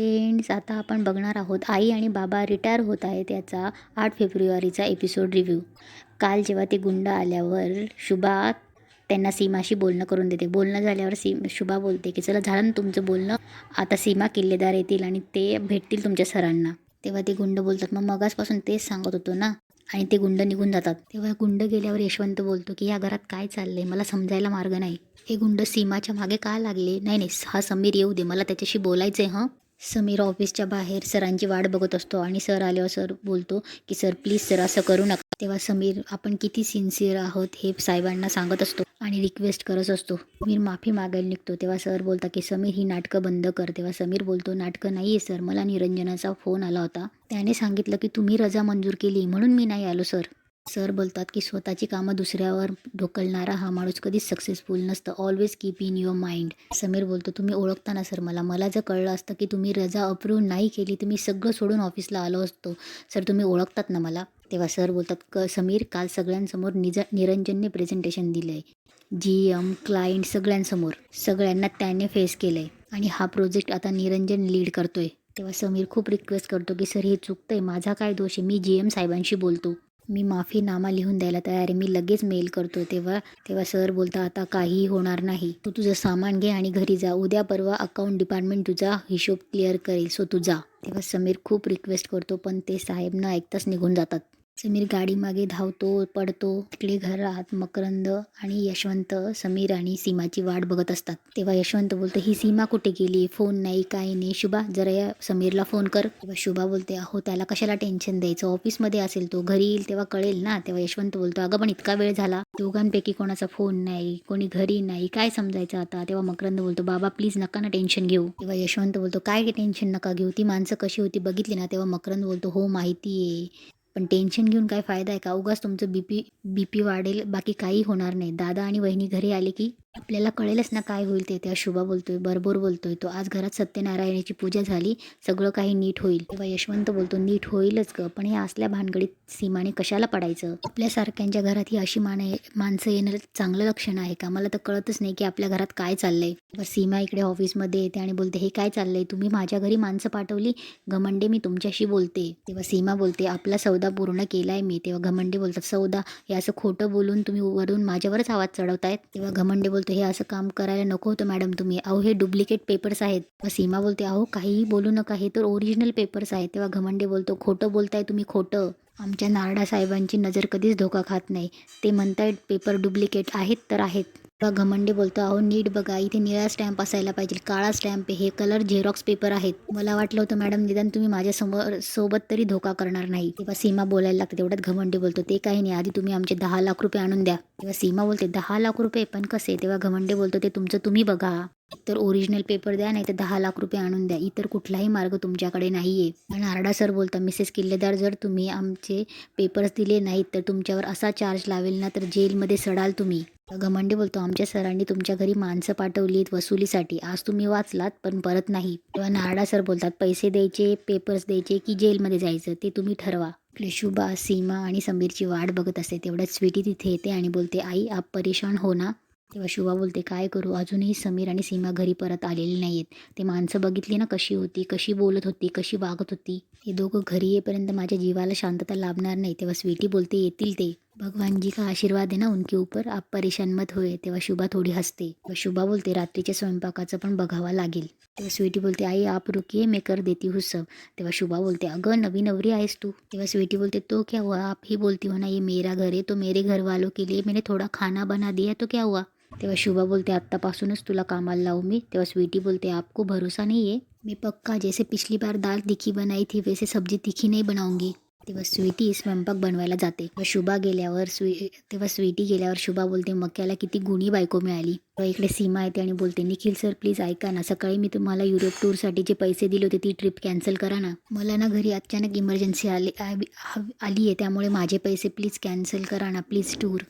Friends आता आपण बघणार आहोत आई आणि बाबा रिटायर होत आहे त्याचा आठ फेब्रुवारीचा एपिसोड रिव्ह्यू. काल जेव्हा ते गुंड आल्यावर शुभा त्यांना सीमाशी बोलणं करून देते. बोलणं झाल्यावर सीम शुभा बोलते की चला झालं ना तुमचं बोलणं? आता सीमा किल्लेदार येतील आणि ते भेटतील तुमच्या सरांना. तेव्हा ते गुंड बोलतात मग मगासपासून तेच सांगत होतो ना? आणि ते गुंड निघून जातात. तेव्हा गुंड गेल्यावर यशवंत बोलतो की या घरात काय चाललंय? मला समजायला मार्ग नाही. हे गुंड सीमाच्या मागे का लागले? नाही नाही हा समीर येऊ दे. मला त्याच्याशी बोलायचं आहे हं. समीर ऑफिसच्या बाहेर सरांची वाट बघत असतो आणि सर आल्यावर सर बोलतो की सर प्लीज सर असं करू नका. तेव्हा समीर आपण किती सिन्सिअर आहोत हे साहेबांना सांगत असतो आणि रिक्वेस्ट करत असतो. समीर माफी मागायला निघतो. तेव्हा सर बोलता की समीर ही नाटकं बंद कर. तेव्हा समीर बोलतो नाटकं नाही आहे सर. मला निरंजनाचा फोन आला होता. त्याने सांगितलं की तुम्ही रजा मंजूर केली म्हणून मी नाही आलो सर. सर बोलतात की स्वतःची कामं दुसऱ्यावर ढोकलणारा हा माणूस कधीच सक्सेसफुल नसतं. Always keep in your mind Sameer बोलतो तुम्ही ओळखता ना सर मला. मला जर कळलं असतं की तुम्ही रजा अप्रूव्ह नाही केली तर मी सगळं सोडून ऑफिसला आलो असतो. सर तुम्ही ओळखतात ना मला? तेव्हा सर बोलतात क समीर काल सगळ्यांसमोर निज निरंजनने प्रेझेंटेशन दिलं आहे जी एम क्लायंट सगळ्यांसमोर. सगळ्यांना त्याने फेस केलं आहे आणि हा प्रोजेक्ट आता निरंजन लीड करतोय. तेव्हा समीर खूप रिक्वेस्ट करतो की सर हे चुकतंय. माझा काय दोष आहे? मी जी एम साहेबांशी बोलतो. मी माफीनामा लिहून द्यायला तयार आहे. मी लगेच मेल करतो तेव्हा. तेव्हा सर बोलता आता काहीही होणार नाही. तू तुझं सामान घे आणि घरी जा. उद्या परवा अकाउंट डिपार्टमेंट तुझा हिशोब क्लिअर करेल. सो तू जा. तेव्हा समीर खूप रिक्वेस्ट करतो पण ते साहेब न ऐकताच निघून जातात. समीर गाडीमागे धावतो पडतो. तिकडे घरात मकरंद आणि यशवंत समीर आणि सीमाची वाट बघत असतात. तेव्हा यशवंत बोलतो ही सीमा कुठे गेली? फोन नाही काही नाही. शुभा जरा या समीरला फोन कर. तेव्हा शुभा बोलते अहो त्याला कशाला टेन्शन द्यायचं? ऑफिसमध्ये असेल तो. घरी येईल तेव्हा कळेल ना. तेव्हा यशवंत बोलतो अगं पण इतका वेळ झाला. दोघांपैकी कोणाचा फोन नाही कोणी घरी नाही. काय समजायचं आता? तेव्हा मकरंद बोलतो बाबा प्लीज नका ना टेन्शन घेऊ. तेव्हा यशवंत बोलतो काय टेन्शन नका घेऊ? ती माणसं कशी होती बघितली ना? तेव्हा मकरंद बोलतो हो माहिती आहे. पण टेन्शन घेऊन काय फायदा आहे का? उगाच तुमचं बी पी बी पी वाढेल बाकी काही होणार नाही. दादा आणि वहिनी घरी आले की आपल्याला कळेलच ना काय होईल ते. तेव्हा शुभा बोलतोय बरोबर बोलतोय. तो आज घरात सत्यनारायणाची पूजा झाली सगळं काही नीट होईल. तेव्हा यशवंत बोलतो नीट होईलच ग पण या असल्या भानगडीत सीमाने कशाला पडायचं? आपल्यासारख्यांच्या घरात ही अशी माने माणसं येणं चांगलं लक्षण आहे का? मला तर कळतच नाही की आपल्या घरात काय चाललंय. तेव्हा सीमा इकडे ऑफिसमध्ये येते आणि बोलते हे काय चाललंय? तुम्ही माझ्या घरी माणसं पाठवली? घमंडे मी तुमच्याशी बोलते. तेव्हा सीमा बोलते आपला सौदा पूर्ण केलाय मी. तेव्हा घमंडे बोलतात सौदा हे असं खोटं बोलून तुम्ही वरून माझ्यावरच आवाज चढवतायत? तेव्हा घमंडे बोलतो हे असं काम करायला नको होतं मॅडम तुम्ही. अहो हे डुप्लिकेट पेपर्स आहेत. सीमा बोलते अहो काहीही बोलू नका. हे तर ओरिजिनल पेपर्स आहेत. तेव्हा घमंडे बोलतो खोटं बोलताय तुम्ही खोटं. आमच्या नारडा साहेबांची नजर कधीच धोका खात नाही. ते म्हणतायत पेपर डुप्लिकेट आहेत तर आहेत. तेव्हा घमंडे बोलतो अहो नीट बघा इथे निळा स्टॅम्प असायला पाहिजे काळा स्टॅम्प आहे हे कलर झेरॉक्स पेपर आहेत. मला वाटलं होतं मॅडम निदान तुम्ही माझ्यासमोर सोबत तरी धोका करणार नाही. तेव्हा सीमा बोलायला लागते तेवढ्यात घमंडे बोलतो ते काही नाही आधी तुम्ही आमचे दहा लाख रुपये आणून द्या. तेव्हा सीमा बोलते दहा लाख रुपये? पण कसे? तेव्हा घमंडे बोलतो ते तुमचं तुम्ही बघा तर ओरिजिनल पेपर द्या नाही तर दहा लाख रुपये आणून द्या इतर कुठलाही मार्ग तुमच्याकडे नाही आहे पण आरडा सर बोलता मिसेस किल्लेदार जर तुम्ही आमचे पेपर्स दिले नाहीत तर तुमच्यावर असा चार्ज लावेल ना तर जेलमध्ये सडाल तुम्ही. घमंडे बोलतो आमच्या सरांनी तुमच्या घरी माणसं पाठवलीत वसुलीसाठी. आज तुम्ही वाचलात पण परत नाही. तेव्हा नारडा सर बोलतात पैसे द्यायचे पेपर्स द्यायचे की जेलमध्ये जायचं? ते तुम्ही ठरवा. शुभा सीमा आणि समीरची वाट बघत असते. तेवढ्यात स्वीटी तिथे येते आणि बोलते आई आप परेशान हो ना? तेव्हा शुभा बोलते काय करू? अजूनही समीर आणि सीमा घरी परत आलेली नाही आहेत ते माणसं बघितली ना कशी होती कशी बोलत होती कशी वागत होती? हे दोघं घरी येईपर्यंत माझ्या जीवाला शांतता लाभणार नाही. तेव्हा स्वीटी बोलते येतील ते. भगवान जी का आशीर्वाद आहे ना उनके ऊपर? आप परेशान मत होय तेव्हा शुभा थोडी हसते. व शुभा बोलते रात्रीच्या स्वयंपाकाचं पण बघावं लागेल. तेव्हा स्वीटी बोलते आई आप रुकिये मैं कर देती हूँ सब. तेव्हा शुभा बोलते अगं नवी नवरी आहेस तू. तेव्हा स्वीटी बोलते तो क्या हुआ? आप ही बोलती हो ना ये मेरा घर है तो मेरे घर वालों के लिए मैंने थोड़ा खाना बना दिया तो क्या हुआ? तेव्हा शुभा बोलते आत्तापासूनच तुला कामाला लावू मी. तेव्हा स्वीटी बोलते आपको भरोसा नहीं है? मी पक्का जैसे पिछली बार दाल तिखी बनाई थी वैसे सब्जी तिखी नहीं बनाऊंगी. तेव्हा स्वीटी स्वयंपाक बनवायला जाते. व शुभा गेल्यावर स्वी तेव्हा स्वीटी गेल्यावर शुभा बोलते मक्याला किती गुणी बायको मिळाली. व इकडे सीमा येते आणि बोलते निखिल सर प्लीज ऐका ना सकाळी मी तुम्हाला युरोप टूरसाठी जे पैसे दिले होते ती ट्रिप कॅन्सल करा ना. मला ना घरी अचानक इमर्जन्सी आली आली आहे त्यामुळे माझे पैसे प्लीज कॅन्सल करा ना प्लीज टूर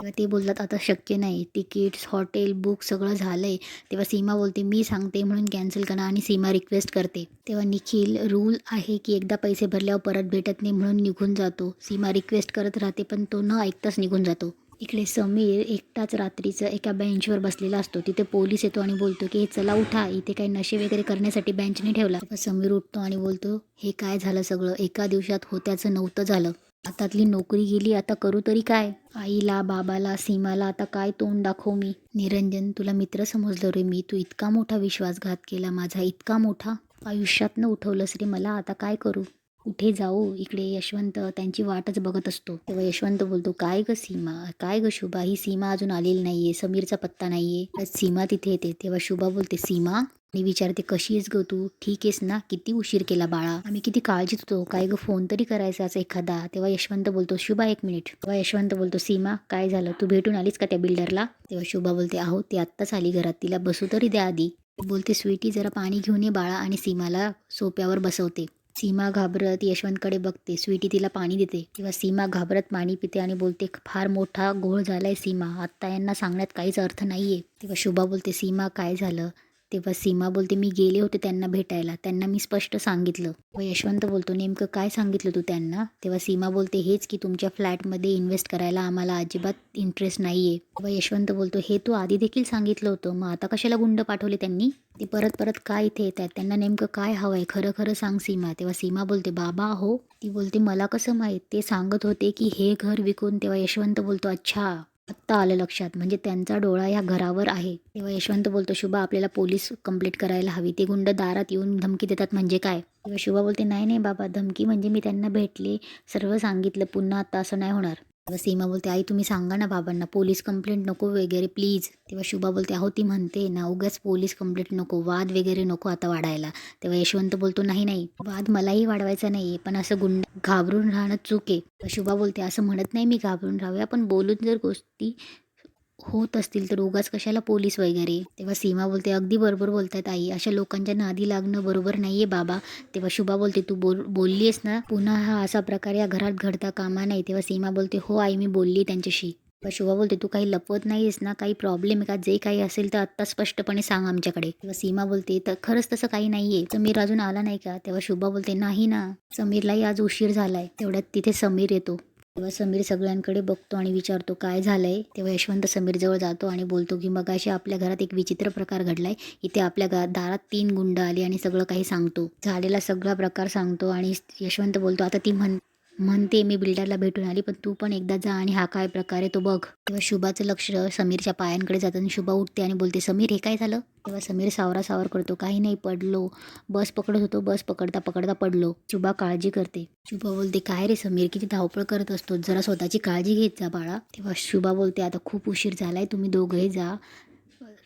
तेव्हा ते बोलतात आता शक्य नाही. तिकीट्स हॉटेल बुक सगळं झालं आहे तेव्हा सीमा बोलते मी सांगते म्हणून कॅन्सल करा आणि सीमा रिक्वेस्ट करते. तेव्हा निखिल रूल आहे की एकदा पैसे भरल्यावर परत भेटत नाही म्हणून निघून जातो. सीमा रिक्वेस्ट करत राहते पण तो न ऐकताच निघून जातो. इकडे समीर एकटाच रात्रीचं एका बेंचवर बसलेला असतो. तिथे पोलीस येतो आणि बोलतो की हे चला उठा. इथे काही नशे वगैरे करण्यासाठी बेंचने ठेवला. समीर उठतो आणि बोलतो हे काय झालं सगळं? एका दिवसात होत्याचं नव्हतं झालं. हातातली नोकरी गेली आता करू तरी काय? आईला बाबाला सीमाला आता काय तोंड दाखव मी? निरंजन तुला मित्र समजलो रे मी. तू इतका मोठा विश्वासघात केला माझा इतका मोठा आयुष्यातनं उठवलंस रे मला. आता काय करू? कुठे जाऊ? इकडे यशवंत त्यांची वाटच बघत असतो. तेव्हा यशवंत बोलतो काय ग सीमा? काय ग शुभा? ही सीमा अजून आलेली नाहीये समीरचा पत्ता नाहीये. सीमा तिथे येते. तेव्हा शुभा बोलते सीमा आणि विचारते कशी आहेस ग तू? ठीक आहेस ना? किती उशीर केला बाळा? आम्ही किती काळजीत होतो काय ग फोन तरी करायचा असं एखादा? तेव्हा यशवंत बोलतो शुभा एक मिनिट. तेव्हा यशवंत बोलतो सीमा काय झालं? तू भेटून आलीस का त्या बिल्डरला? तेव्हा शुभा बोलते आहो ती आत्ताच आली घरात. तिला बसू तरी द्या आधी. बोलते स्वीटी जरा पाणी घेऊन ये बाळा. आणि सीमाला सोप्यावर बसवते. सीमा घाबरत यशवंतकडे बघते. स्वीटी तिला पाणी देते. तेव्हा सीमा घाबरत पाणी पिते आणि बोलते फार मोठा घोळ झालाय सीमा. आत्ता यांना सांगण्यात काहीच अर्थ नाहीये. तेव्हा शुभा बोलते सीमा काय झालं? तेव्हा सीमा बोलते मी गेले होते त्यांना भेटायला. त्यांना मी स्पष्ट सांगितलं. व यशवंत बोलतो नेमकं काय सांगितलं तू त्यांना? तेव्हा सीमा बोलते हेच की तुमच्या फ्लॅटमध्ये इन्व्हेस्ट करायला आम्हाला अजिबात इंटरेस्ट नाही आहे तेव्हा यशवंत बोलतो हे तू आधी देखील सांगितलं होतं. मग आता कशाला गुंड पाठवले त्यांनी? ते परत परत काय इथे येत आहेत? त्यांना नेमकं काय हवं आहे खरं खरं सांग सीमा. तेव्हा सीमा बोलते बाबा हो. ती बोलते मला कसं माहीत? ते सांगत होते की हे घर विकून. तेव्हा यशवंत बोलतो अच्छा. आत्ता आलं लक्षात. म्हणजे त्यांचा डोळा ह्या घरावर आहे. तेव्हा यशवंत बोलतो शुभा आपल्याला पोलीस कंप्लेंट करायला हवी. ते गुंड दारात येऊन धमकी देतात म्हणजे काय? तेव्हा शुभा बोलते नाही नाही बाबा धमकी म्हणजे मी त्यांना भेटले. सर्व सांगितलं. पुन्हा आता असं नाही होणार. सीमा बोलते आई तुम्ही सांगा ना बाबांना पोलीस कंप्लेंट नको वगैरे प्लीज तेव्हा शुभा बोलते अहो ती म्हणते ना उगाच पोलीस कंप्लेंट नको वाद वगैरे नको आता वाढायला. तेव्हा यशवंत बोलतो नाही नाही वाद मलाही वाढवायचा नाही पण असं गुंड घाबरून राहणं चूक आहे. शुभा बोलते असं म्हणत नाही मी घाबरून राहूया पण बोलून जर गोष्टी होत असतील तर उगाच कशाला पोलीस वगैरे? तेव्हा सीमा बोलते अगदी बरोबर बोलतात आई. अशा लोकांच्या नादी लागणं बरोबर नाहीये बाबा. तेव्हा शुभा बोलते तू बोल बोललीस ना? पुन्हा हा असा प्रकार या घरात घडता कामा नाही तेव्हा सीमा बोलते हो आई मी बोलली त्यांच्याशी. तेव्हा शुभा बोलते तू काही लपवत नाहीयेस ना? काही प्रॉब्लेम आहे का? जे काही असेल तर आत्ता स्पष्टपणे सांग आमच्याकडे. तेव्हा सीमा बोलते तर खरंच तसं काही नाहीये. समीर अजून आला नाही का? तेव्हा शुभा बोलते नाही ना. समीरलाही आज उशीर झालाय. तेवढ्यात तिथे समीर येतो. तेव्हा समीर सगळ्यांकडे बघतो आणि विचारतो काय झालंय? तेव्हा यशवंत समीरजवळ जातो आणि बोलतो की मगाशी आपल्या घरात एक विचित्र प्रकार घडलाय. इथे आपल्या घरात दारात तीन गुंड आली आणि सगळं काही सांगतो. झालेला सगळा प्रकार सांगतो आणि यशवंत बोलतो आता ती म्हण म्हणते मी बिल्डरला भेटून आली पण तू पण एकदा जा आणि हा काय प्रकार आहे तो बघ. तेव्हा शुभाचं लक्ष समीरच्या पायांकडे जातं आणि शुभा उठते आणि बोलते समीर हे काय झालं? तेव्हा समीर सावरा सावर करतो काही नाही पडलो. बस पकडत होतो बस पकडता पकडता पडलो. शुभा काळजी करते. शुभा बोलते काय रे समीर किती धावपळ करत असतो जरा स्वतःची काळजी घेत जा बाळा. तेव्हा शुभा बोलते आता खूप उशीर झालाय तुम्ही दोघंही जा.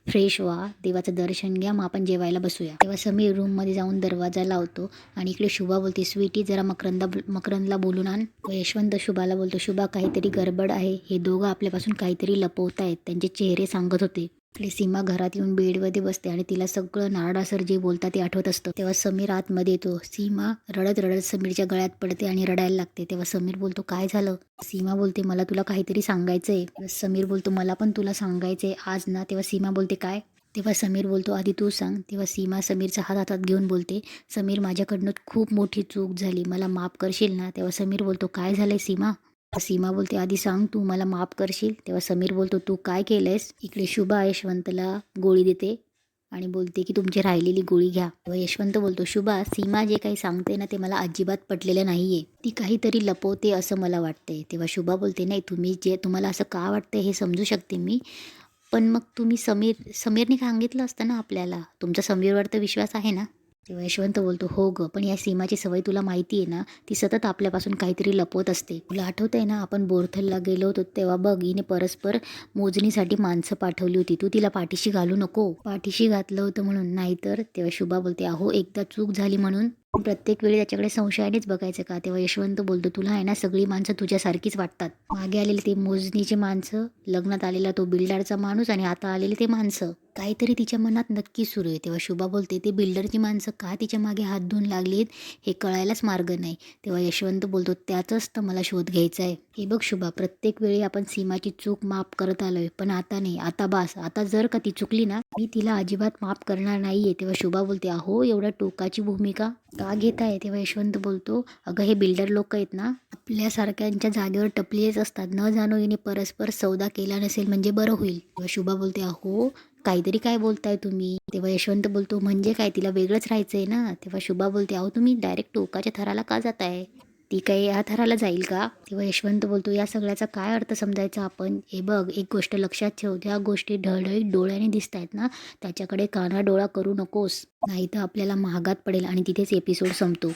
फ्रेश व्हा देवाचं दर्शन घ्या मग आपण जेवायला बसूया. तेव्हा समीर रूममध्ये जाऊन दरवाजा लावतो आणि इकडे शुभा बोलते स्वीटी जरा मकरंदा मकरंदला बोलून आण. यशवंत शुभाला बोलतो शुभा काहीतरी गडबड आहे. हे दोघं आपल्यापासून काहीतरी लपवत आहेत त्यांचे चेहरे सांगत होते. आपली सीमा घरात येऊन बेडमध्ये बसते आणि तिला सगळं नारडासर जे बोलतात ते आठवत असतं. तेव्हा समीर आतमध्ये येतो. सीमा रडत रडत समीरच्या गळ्यात पडते आणि रडायला लागते. तेव्हा समीर बोलतो काय झालं? सीमा बोलते मला तुला काहीतरी सांगायचंय. समीर बोलतो मला पण तुला सांगायचंय आज ना. तेव्हा सीमा बोलते काय? तेव्हा समीर बोलतो आधी तू सांग. तेव्हा सीमा समीरचा हात हातात घेऊन बोलते समीर माझ्याकडनं खूप मोठी चूक झाली. मला माफ करशील ना? तेव्हा समीर बोलतो काय झालंय सीमा? सीमा बोलते आधी सांग तू मला माफ करशील. तेव्हा समीर बोलतो तू काय केलंयस? इकडे शुभा यशवंतला गोळी देते. आणि बोलते की तुमची राहिलेली गोळी घ्या. तेव्हा यशवंत बोलतो शुभा सीमा जे काही सांगते ना ते मला अजिबात पटलेलं नाहीये. ती काहीतरी लपवते असं मला वाटते तेव्हा शुभा बोलते नाही तुम्ही जे तुम्हाला असं का वाटतंय हे समजू शकते मी. पण मग तुम्ही समीर समीरने सांगितलं असतं ना आपल्याला तुमचा समीरवर तर विश्वास आहे ना? तेव्हा यशवंत बोलतो हो ग पण या सीमाची सवय तुला माहिती आहे ना ती सतत आपल्यापासून काहीतरी लपवत असते. तुला आठवत आहे ना आपण बोरथलला गेलो होतो तेव्हा बघ हिने परस्पर मोजणीसाठी माणसं पाठवली होती. तू तिला पाठीशी घालू नको. पाठीशी घातलं होतं म्हणून. नाहीतर तेव्हा शुभा बोलते अहो एकदा चूक झाली म्हणून प्रत्येक वेळी त्याच्याकडे संशयानेच बघायचं का? तेव्हा यशवंत बोलतो तुला आहे ना सगळी माणसं तुझ्यासारखीच वाटतात. मागे आलेले ते मोजणीचे माणसं लग्नात आलेला तो बिल्डरचा माणूस आणि आता आलेले ते माणसं. काहीतरी तिच्या मनात नक्की सुरू आहे. तेव्हा शुभा बोलते ते बिल्डरची माणसं का तिच्यामागे हात धुवून लागलीत? हे कळायलाच मार्ग नाही. तेव्हा यशवंत बोलतो त्याचाच तर मला शोध घ्यायचा आहे. हे बघ शुभा प्रत्येक वेळी आपण सीमाची चूक माफ करत आलोय पण आता नाही. आता बास. आता जर का ती चुकली ना मी तिला अजिबात माफ करणार नाहीये. तेव्हा शुभा बोलते अहो एवढ्या टोकाची भूमिका का घेत आहे तेव्हा यशवंत बोलतो अगं हे बिल्डर लोक आहेत ना आपल्यासारख्यांच्या जागेवर टपलेच असतात. न जाणो हिने परस्पर सौदा केला नसेल म्हणजे बरं होईल. तेव्हा शुभा बोलते अहो काहीतरी काय बोलताय तुम्ही? तेव्हा यशवंत बोलतो म्हणजे काय? तिला वेगळंच राहायचंय ना. तेव्हा शुभा बोलते अहो तुम्ही डायरेक्ट टोकाच्या थराला का जाताय? ती काही या थराला जाईल का? तेव्हा यशवंत बोलतो या सगळ्याचा काय अर्थ समजायचा आपण? हे बघ एक गोष्ट लक्षात ठेव. त्या गोष्टी ढळढळीत डोळ्याने दिसत आहेत ना? त्याच्याकडे काना डोळा करू नकोस. नाही तर आपल्याला महागात पडेल आणि तिथेच एपिसोड संपतो.